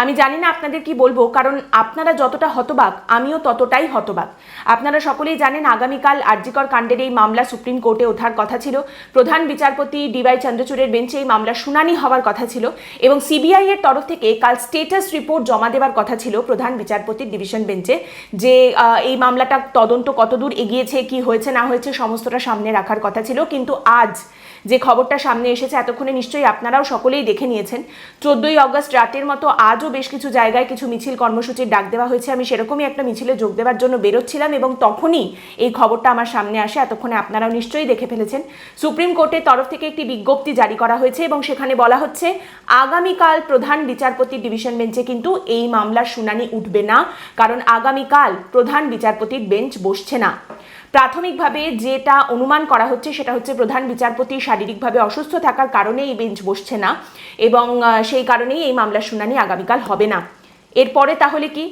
আমি জানি না আপনাদের কি বলব, কারণ আপনারা যতটা হতবাক, আমিও ততটাই হতবাক। আপনারা সকলেই জানেন আগামীকাল আরজিকর কাণ্ডের এই মামলা সুপ্রিম কোর্টে ওঠার কথা ছিল। প্রধান বিচারপতি ডিওয়াই চন্দ্রচূড়ের বেঞ্চে এই মামলা শুনানি হওয়ার কথা ছিল এবং সিবিআই এর তরফ থেকে কাল স্টেটাস রিপোর্ট জমা দেওয়ার কথা ছিল প্রধান বিচারপতির ডিভিশন বেঞ্চে যে এই মামলাটা তদন্ত কতদূর এগিয়েছে, কি হয়েছে, না হয়েছে, সমস্তটা সামনে রাখার কথা ছিল। কিন্তু আজ যে খবরটা সামনে এসেছে, এতক্ষণে নিশ্চয়ই আপনারাও সকলেই দেখে নিয়েছেন। চোদ্দই অগস্ট রাতের মতো আজও বেশ কিছু জায়গায় কিছু মিছিল কর্মসূচির ডাক দেওয়া হয়েছে। আমি সেরকমই একটা মিছিলে যোগ দেওয়ার জন্য বেরোচ্ছিলাম এবং তখনই এই খবরটা আমার সামনে আসে, এতক্ষণে আপনারাও নিশ্চয়ই দেখে ফেলেছেন। সুপ্রিম কোর্টের তরফ থেকে একটি বিজ্ঞপ্তি জারি করা হয়েছে এবং সেখানে বলা হচ্ছে, আগামীকাল প্রধান বিচারপতির ডিভিশন বেঞ্চে কিন্তু এই মামলার শুনানি উঠবে না, কারণ আগামীকাল প্রধান বিচারপতির বেঞ্চ বসছে না। প্রাথমিকভাবে যেটা অনুমান করা হচ্ছে সেটা হচ্ছে প্রধান বিচারপতি শারীরিকভাবে অসুস্থ থাকার কারণে এই বেঞ্চ বসছে না এবং সেই কারণেই এই মামলার শুনানি আগামীকাল হবে না। এরপরে তাহলে কি?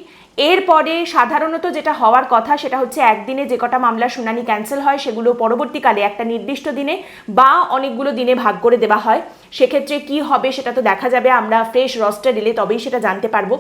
এরপরে সাধারণত যেটা হওয়ার কথা সেটা হচ্ছে একদিনে যে কটা মামলার শুনানি ক্যান্সেল হয় সেগুলো পরবর্তীকালে একটা নির্দিষ্ট দিনে বা অনেকগুলো দিনে ভাগ করে দেওয়া হয়। সেক্ষেত্রে কি হবে সেটা তো দেখা যাবে, আমরা ফ্রেশ রস্টার এলে তবেই সেটা জানতে পারব।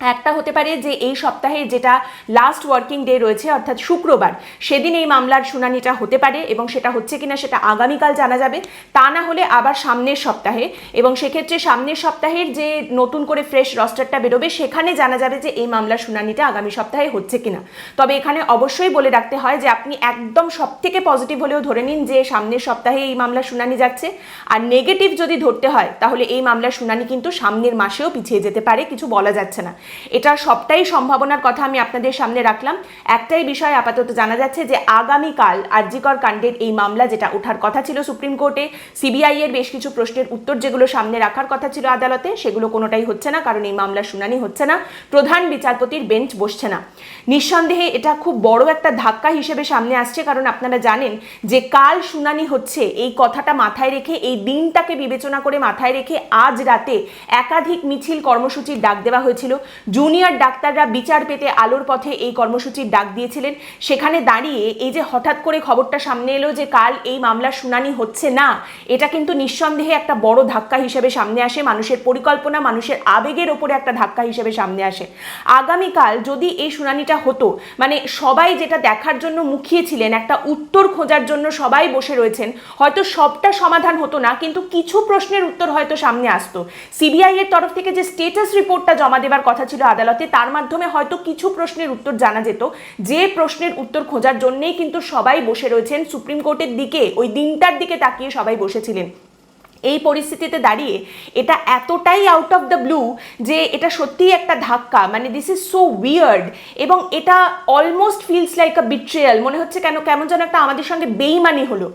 একটা হতে পারে যে এই সপ্তাহে যেটা লাস্ট ওয়ার্কিং ডে রয়েছে, অর্থাৎ শুক্রবার, সেদিন এই মামলার শুনানিটা হতে পারে এবং সেটা হচ্ছে কিনা সেটা আগামীকাল জানা যাবে। তা না হলে আবার সামনের সপ্তাহে এবং সেক্ষেত্রে সামনের সপ্তাহের যে নতুন করে ফ্রেশ রস্টারটা বেরোবে, সেখানে জানা যাবে যে এই মামলার শুনানিটা আগামী সপ্তাহে হচ্ছে কিনা। তবে এখানে অবশ্যই বলে রাখতে হয় যে আপনি একদম সব থেকে পজিটিভ হলেও ধরে নিন যে সামনের সপ্তাহে এই মামলার শুনানি যাচ্ছে। আর নেগেটিভ যদি ধরতে হয়, তাহলে এই মামলার শুনানি কিন্তু সামনের মাসেও পিছিয়ে যেতে পারে, কিছু বলা যাচ্ছে না। এটা সবটাই সম্ভাবনার কথা আমি আপনাদের সামনে রাখলাম। একটাই বিষয় আপাতত জানা যাচ্ছে যে আগামীকাল আরজিকর কাণ্ডের এই মামলা যেটা ওঠার কথা ছিল সুপ্রিম কোর্টে, সিবিআই এর বেশ কিছু প্রশ্নের উত্তর যেগুলো সামনে রাখার কথা ছিল আদালতে, সেগুলো কোনোটাই হচ্ছে না, কারণ এই মামলার শুনানি হচ্ছে না। প্রধান বিচারপতির বেঞ্চ বসছে না। নিঃসন্দেহে এটা খুব বড় একটা ধাক্কা হিসেবে সামনে আসছে, কারণ আপনারা জানেন যে কাল শুনানি হচ্ছে, এই কথাটা মাথায় রেখে, এই দিনটাকে বিবেচনা করে মাথায় রেখে আজ রাতে একাধিক মিছিল কর্মসূচির ডাক দেওয়া হয়েছিল। জুনিয়র ডাক্তাররা বিচার পেতে আলোর পথে এই কর্মসূচির ডাক দিয়েছিলেন। সেখানে দাঁড়িয়ে এই যে হঠাৎ করে খবরটা সামনে এলো যে কাল এই মামলার শুনানি হচ্ছে না, এটা কিন্তু নিঃসন্দেহে একটা বড় ধাক্কা হিসেবে সামনে আসে। মানুষের পরিকল্পনা, মানুষের আবেগের ওপরে একটা ধাক্কা হিসেবে সামনে আসে। আগামীকাল যদি এই শুনানিটা হতো মানে সবাই যেটা দেখার জন্য মুখিয়েছিলেন, একটা উত্তর খোঁজার জন্য সবাই বসে রয়েছেন, হয়তো সবটা সমাধান হতো না, কিন্তু কিছু প্রশ্নের উত্তর হয়তো সামনে আসতো। সিবিআই এর তরফ থেকে যে স্টেটাস রিপোর্টটা জমা দেওয়ার কথা ছিল আদালতে, তার মাধ্যমে হয়তো কিছু প্রশ্নের উত্তর জানা যেত। যে প্রশ্নের উত্তর খোঁজার জন্যেই কিন্তু সবাই বসে রয়েছেন সুপ্রিম কোর্টের দিকে, ওই দিনটার দিকে তাকিয়ে সবাই বসেছিলেন। এই পরিস্থিতিতে দাঁড়িয়ে এটা এতটাই আউট অফ দ্য ব্লু যে এটা সত্যিই একটা ধাক্কা। মানে দিস ইজ সো উইয়ার্ড এবং এটা almost feels like a betrayal মনে হচ্ছে কেন, কেমন যেন একটা আমাদের সঙ্গে বেইমানি হলো।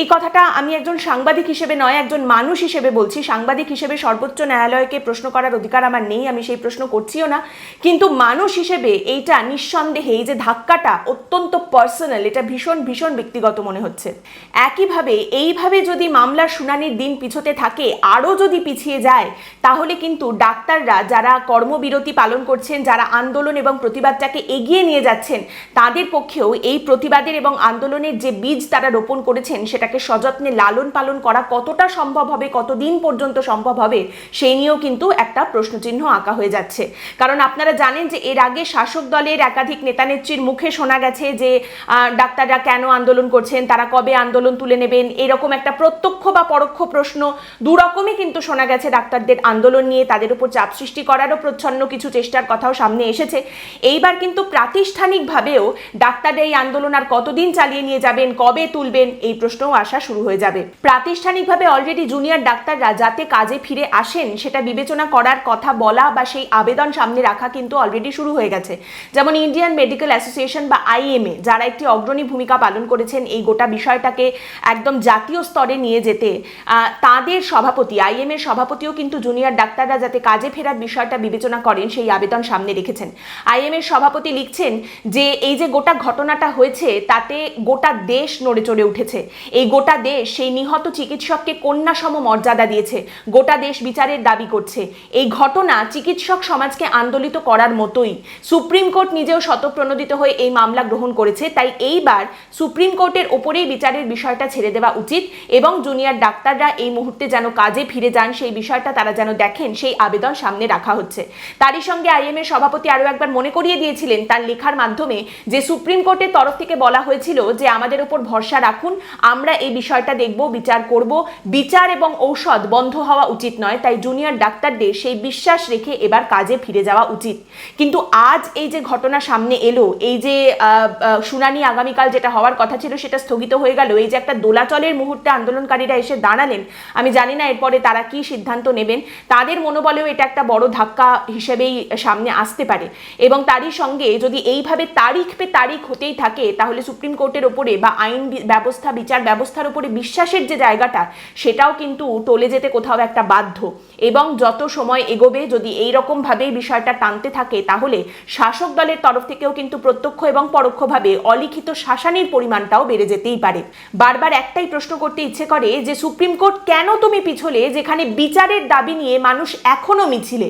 এই কথাটা আমি একজন সাংবাদিক হিসেবে নয়, একজন মানুষ হিসেবে বলছি। সাংবাদিক হিসেবে সর্বোচ্চ ন্যায়ালয়কে প্রশ্ন করার অধিকার আমার নেই, আমি সেই প্রশ্ন করছিও না। কিন্তু মানুষ হিসেবে এইটা নিঃসন্দেহে এই যে ধাক্কাটা অত্যন্ত পার্সোনাল এটা ভীষণ ভীষণ ব্যক্তিগত মনে হচ্ছে। একইভাবে, এইভাবে যদি মামলার শুনানির দিন পিছোতে থাকে, আরও যদি পিছিয়ে যায়, তাহলে কিন্তু ডাক্তাররা যারা কর্মবিরতি পালন করছেন, যারা আন্দোলন এবং প্রতিবাদটাকে এগিয়ে নিয়ে যাচ্ছেন, তাদের পক্ষেও এই প্রতিবাদের এবং আন্দোলনের যে বীজ তারা রোপণ করেছেন, সেটাকে সযত্নে লালন পালন করা কতটা সম্ভব হবে, কতদিন পর্যন্ত সম্ভব হবে, সেই নিয়েও কিন্তু একটা প্রশ্নচিহ্ন আঁকা হয়ে যাচ্ছে। কারণ আপনারা জানেন যে এর আগে শাসক দলের একাধিক নেতানেত্রীর মুখে শোনা গেছে যে ডাক্তাররা কেন আন্দোলন করছেন, তারা কবে আন্দোলন তুলে নেবেন, এরকম একটা প্রত্যক্ষ বা পরোক্ষ প্রশ্ন দুরকমই কিন্তু শোনা গেছে ডাক্তারদের আন্দোলন নিয়ে, তাদের উপর চাপ সৃষ্টি করারও প্রচ্ছন্ন কিছু চেষ্টার কথাও সামনে এসেছে। এইবার কিন্তু প্রাতিষ্ঠানিকভাবেও ডাক্তারদের এই আন্দোলন আর কতদিন চালিয়ে নিয়ে যাবেন, কবে তুলবেন, এই প্রশ্নও আসা শুরু হয়ে যাবে। প্রাতিষ্ঠানিকভাবে অলরেডি জুনিয়র ডাক্তাররা যাতে কাজে ফিরে আসেন, সেটা বিবেচনা করার কথা বলা বা সেই আবেদন সামনে রাখা কিন্তু অলরেডি শুরু হয়ে গেছে। যেমন ইন্ডিয়ান মেডিকেল অ্যাসোসিয়েশন বা আইএমএ যারা একটি অগ্রণী ভূমিকা পালন করেছেন এই গোটা বিষয়টাকে একদম জাতীয় স্তরে নিয়ে যেতে। তাদের সভাপতি আইএম এর সভাপতিও কিন্তু জুনিয়র ডাক্তাররা যাতে কাজে ফেরার বিষয়টা বিবেচনা করেন, সেই আবেদন সামনে রেখেছেন। আইএম এর সভাপতি লিখছেন যে, এই যে গোটা ঘটনাটা হয়েছে, তাতে গোটা দেশ নড়ে চড়ে উঠেছে। এই গোটা দেশ সেই নিহত চিকিৎসককে কন্যা সম মর্যাদা দিয়েছে। গোটা দেশ বিচারের দাবি করছে। এই ঘটনা চিকিৎসক সমাজকে আন্দোলিত করার মতোই। সুপ্রিম কোর্ট নিজেও শতপ্রণোদিত হয়ে এই মামলা গ্রহণ করেছে। তাই এইবার সুপ্রিম কোর্টের ওপরেই বিচারের বিষয়টা ছেড়ে দেওয়া উচিত এবং জুনিয়র ডাক্তাররা এই মুহূর্তে যেন কাজে ফিরে যান, সেই বিষয়টা তারা যেন দেখেন, সেই আবেদন সামনে রাখা হচ্ছে। তারই সঙ্গে আইএম এর সভাপতি আরও একবার মনে করিয়ে দিয়েছিলেন তার লেখার মাধ্যমে যে সুপ্রিম কোর্টের তরফ থেকে বলা হয়েছিল যে আমাদের উপর ভরসা রাখুন, আমরা এই বিষয়টা দেখব, বিচার করব। বিচার এবং ঔষধ বন্ধ হওয়া উচিত নয়, তাই জুনিয়র ডাক্তারদের সেই বিশ্বাস রেখে এবার কাজে ফিরে যাওয়া উচিত। কিন্তু আজ এই যে ঘটনা সামনে এলো, এই যে শুনানি আগামীকাল যেটা হওয়ার কথা ছিল, সেটা স্থগিত হয়ে গেল। এই যে একটা দোলাচলের মুহূর্তে আন্দোলনকারীরা এসে দাঁড়ালেন আমি জানি না এরপরে তারা কি সিদ্ধান্ত নেবেন। তাদের মনোবলেও এটা একটা বড় ধাক্কা হিসেবেই সামনে আসতে পারে। এবং তারই সঙ্গে যদি এইভাবে তারিখ পে তারিখ হতেই থাকে, তাহলে সুপ্রিম কোর্টের ওপরে বা আইন ব্যবস্থা, বিচার ব্যবস্থার ওপরে বিশ্বাসের যে জায়গাটা, সেটাও কিন্তু টলে যেতে কোথাও একটা বাধ্য। এবং যত সময় এগোবে, যদি এই রকম ভাবে বিষয়টা টানতে থাকে, তাহলে শাসক দলের তরফ থেকেও কিন্তু প্রত্যক্ষ এবং পরোক্ষভাবে অলিখিত শাসানির পরিমাণটাও বেড়ে যেতেই পারে। বারবার একটাই প্রশ্ন করতে ইচ্ছে করে যে, সুপ্রিম কোর্ট কেন তুমি পিছলে যেখানে বিচারের দাবি নিয়ে মানুষ এখনও মিছিলে?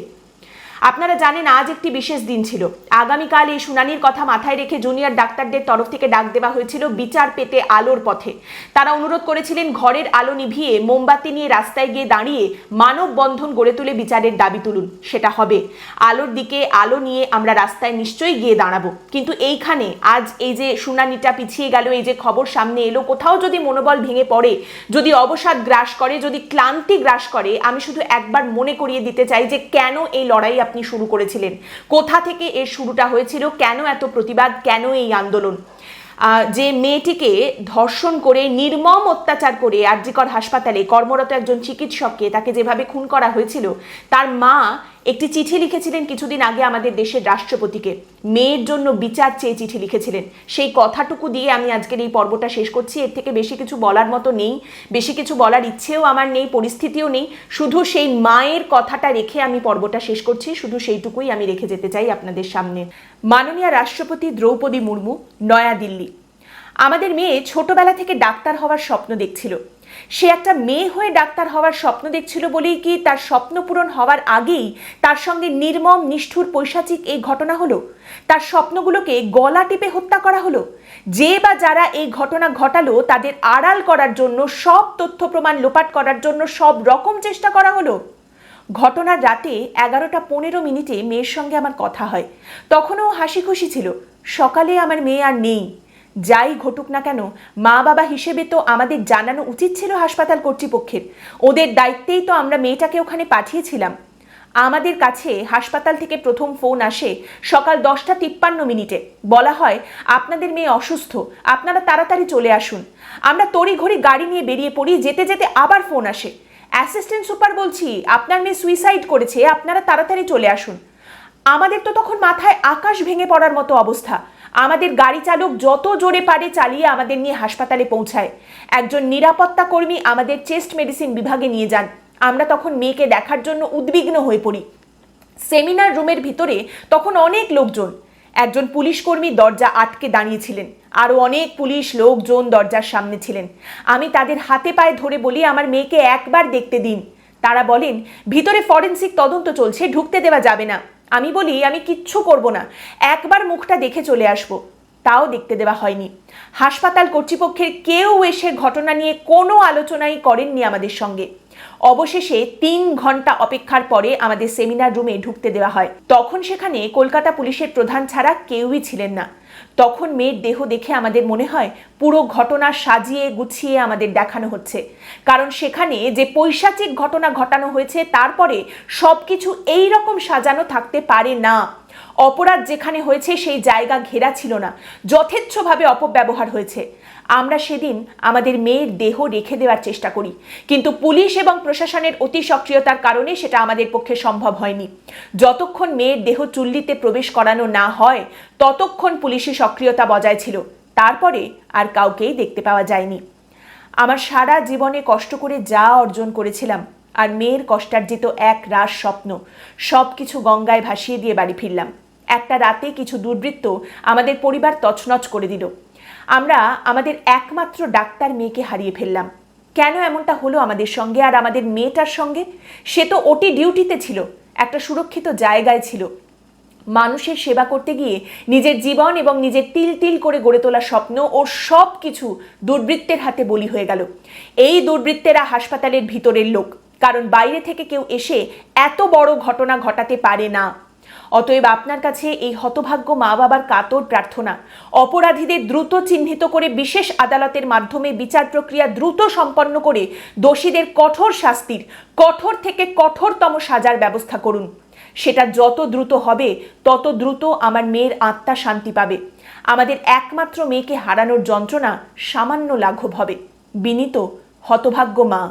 আপনারা জানেন আজ একটি বিশেষ দিন ছিল। আগামীকাল এই শুনানির কথা মাথায় রেখে জুনিয়র ডাক্তারদের তরফ থেকে ডাক দেওয়া হয়েছিল বিচার পেতে আলোর পথে। তারা অনুরোধ করেছিলেন ঘরের আলো নিভিয়ে মোমবাতি নিয়ে রাস্তায় গিয়ে দাঁড়িয়ে মানববন্ধন গড়ে তুলে বিচারের দাবি তুলুন, সেটা হবে। আলোর দিকে আলো নিয়ে আমরা রাস্তায় নিশ্চয়ই গিয়ে দাঁড়াবো। কিন্তু এইখানে আজ এই যে শুনানিটা পিছিয়ে গেল, এই যে খবর সামনে এলো, কোথাও যদি মনোবল ভেঙে পড়ে, যদি অবসাদ গ্রাস করে, যদি ক্লান্তি গ্রাস করে, আমি শুধু একবার মনে করিয়ে দিতে চাই যে কেন এই লড়াই আপনি শুরু করেছিলেন। কোথা থেকে এর শুরুটা হয়েছিল? কেন এত প্রতিবাদ? কেন এই আন্দোলন? যে মেয়েটিকে ধর্ষণ করে, নির্মম অত্যাচার করে আর্যিকর হাসপাতালে কর্মরত একজন চিকিৎসককে তাকে যেভাবে খুন করা হয়েছিল, তার মা একটি চিঠি লিখেছিলেন কিছুদিন আগে আমাদের দেশের রাষ্ট্রপতিকে। মেয়ের জন্য বিচার চেয়ে চিঠি লিখেছিলেন। সেই কথাটুকু দিয়ে আমি আজকের এই পর্বটা শেষ করছি। এর থেকে বেশি কিছু বলার মতো নেই। বেশি কিছু বলার ইচ্ছেও আমার নেই, পরিস্থিতিও নেই। শুধু সেই মায়ের কথাটা রেখে আমি পর্বটা শেষ করছি। শুধু সেইটুকুই আমি রেখে যেতে চাই আপনাদের সামনে। মাননীয় রাষ্ট্রপতি দ্রৌপদী মুর্মু, নয়াদিল্লি। আমাদের মেয়ে ছোটবেলা থেকে ডাক্তার হওয়ার স্বপ্ন দেখছিল। সে একটা মেয়ে হয়ে ডাক্তার হওয়ার স্বপ্ন দেখছিল বলেই কি তার স্বপ্ন পূরণ হওয়ার আগেই তার সঙ্গে নির্মম, নিষ্ঠুর, পৈশাচিক এই ঘটনা হলো? তার স্বপ্নগুলোকে গলা টিপে হত্যা করা হলো? যে বা যারা এই ঘটনা ঘটালো তাদের আড়াল করার জন্য, সব তথ্য প্রমাণ লোপাট করার জন্য সব রকম চেষ্টা করা হলো? ঘটনার রাতে এগারোটা পনেরো মিনিটে মেয়ের সঙ্গে আমার কথা হয়। তখনও হাসি খুশি ছিল। সকালে আমার মেয়ে আর নেই। যাই ঘটুক না কেন মা বাবা হিসেবে তো আমাদের জানানো উচিত ছিল হাসপাতাল কর্তৃপক্ষের। ওদের দায়িত্বেই তো আমরা মেয়েটাকে ওখানে পাঠিয়েছিলাম। আমাদের কাছে হাসপাতাল থেকে প্রথম ফোন আসে সকাল দশটা তিপ্পান্ন মিনিটে। বলা হয়, আপনাদের মেয়ে অসুস্থ, আপনারা তাড়াতাড়ি চলে আসুন। আমরা তড়িঘড়ি গাড়ি নিয়ে বেরিয়ে পড়ি, যেতে যেতে আবার ফোন আসে। অ্যাসিস্ট্যান্ট সুপার বলছি, আপনার মেয়ে সুইসাইড করেছে, আপনারা তাড়াতাড়ি চলে আসুন। আমাদের তো তখন মাথায় আকাশ ভেঙে পড়ার মতো অবস্থা। আমাদের গাড়ি চালক যত জোরে পারে চালিয়ে আমাদের নিয়ে হাসপাতালে পৌঁছায়। একজন নিরাপত্তা কর্মী আমাদের চেস্ট মেডিসিন বিভাগে নিয়ে যান। আমরা তখন মেয়েকে দেখার জন্য উদ্বিগ্ন হয়ে পড়ি। সেমিনার রুমের ভিতরে তখন অনেক লোকজন। একজন পুলিশ কর্মী দরজা আটকে দাঁড়িয়েছিলেন। আরও অনেক পুলিশ লোকজন দরজার সামনে ছিলেন। আমি তাদের হাতে পায়ে ধরে বলি, আমার মেয়েকে একবার দেখতে দিন। তারা বলেন, ভিতরে ফরেন্সিক তদন্ত চলছে, ঢুকতে দেওয়া যাবে না। আমি বলি, আমি কিচ্ছু করব না। একবার মুখটা দেখে চলে আসব। তাও দেখতে দেওয়া হয়নি। হাসপাতাল কর্তৃপক্ষের কেউ এসে ঘটনা নিয়ে কোনো আলোচনাই করেননি আমাদের সঙ্গে। অবশেষে তিন ঘণ্টা অপেক্ষার পরে আমাদের সেমিনার রুমে ঢুকতে দেওয়া হয়। তখন সেখানে কলকাতা পুলিশের প্রধান ছাড়া কেউই ছিলেন না। তখন মেয়ের দেহ দেখে আমাদের মনে হয় পুরো ঘটনা সাজিয়ে গুছিয়ে আমাদের দেখানো হচ্ছে। কারণ সেখানে যে পৈশাচিক ঘটনা ঘটানো হয়েছে, তারপরে সব কিছু এই রকম সাজানো থাকতে পারে না। অপরাধ যেখানে হয়েছে, সেই জায়গা ঘেরা ছিল না। যথেচ্ছভাবে অপব্যবহার হয়েছে। আমরা সেদিন আমাদের মেয়ের দেহ রেখে দেওয়ার চেষ্টা করি। কিন্তু পুলিশ এবং প্রশাসনের অতি সক্রিয়তার কারণে সেটা আমাদের পক্ষে সম্ভব হয়নি। যতক্ষণ মেয়ের দেহ চুল্লিতে প্রবেশ করানো না হয়, ততক্ষণ পুলিশি সক্রিয়তা বজায় ছিল। তারপরে আর কাউকেই দেখতে পাওয়া যায়নি। আমার সারা জীবনে কষ্ট করে যা অর্জন করেছিলাম, আর মেয়ের কষ্টার্জিত এক রাস স্বপ্ন সব কিছু গঙ্গায় ভাসিয়ে দিয়ে বাড়ি ফিরলাম। একটা রাতে কিছু দুর্বৃত্ত আমাদের পরিবার তছনছ করে দিল। আমরা আমাদের একমাত্র ডাক্তার মেয়েকে হারিয়ে ফেললাম। কেন এমনটা হলো আমাদের সঙ্গে আর আমাদের মেয়েটার সঙ্গে? সে তো ওটি ডিউটিতে ছিল, একটা সুরক্ষিত জায়গায় ছিল। মানুষের সেবা করতে গিয়ে নিজের জীবন এবং নিজের তিল তিল করে গড়ে তোলা স্বপ্ন ও সব কিছু দুর্বৃত্তের হাতে বলি হয়ে গেল। এই দুর্বৃত্তেরা হাসপাতালের ভিতরের লোক, কারণ বাইরে থেকে কেউ এসে এত বড় ঘটনা ঘটাতে পারে না। অতএব আপনার কাছে এই হতভাগ্য মা বাবার কাতর প্রার্থনা। অপরাধীদের দ্রুত চিহ্নিত করে বিশেষ আদালতের মাধ্যমে বিচার প্রক্রিয়া দ্রুত সম্পন্ন করে দোষীদের কঠোর শাস্তির, কঠোর থেকে কঠোরতম সাজার ব্যবস্থা করুন। সেটা যত দ্রুত হবে, তত দ্রুত আমার মেয়ের আত্মা শান্তি পাবে। আমাদের একমাত্র মেয়েকে হারানোর যন্ত্রণা সামান্য লাঘব হবে। বিনীত হতভাগ্য মা।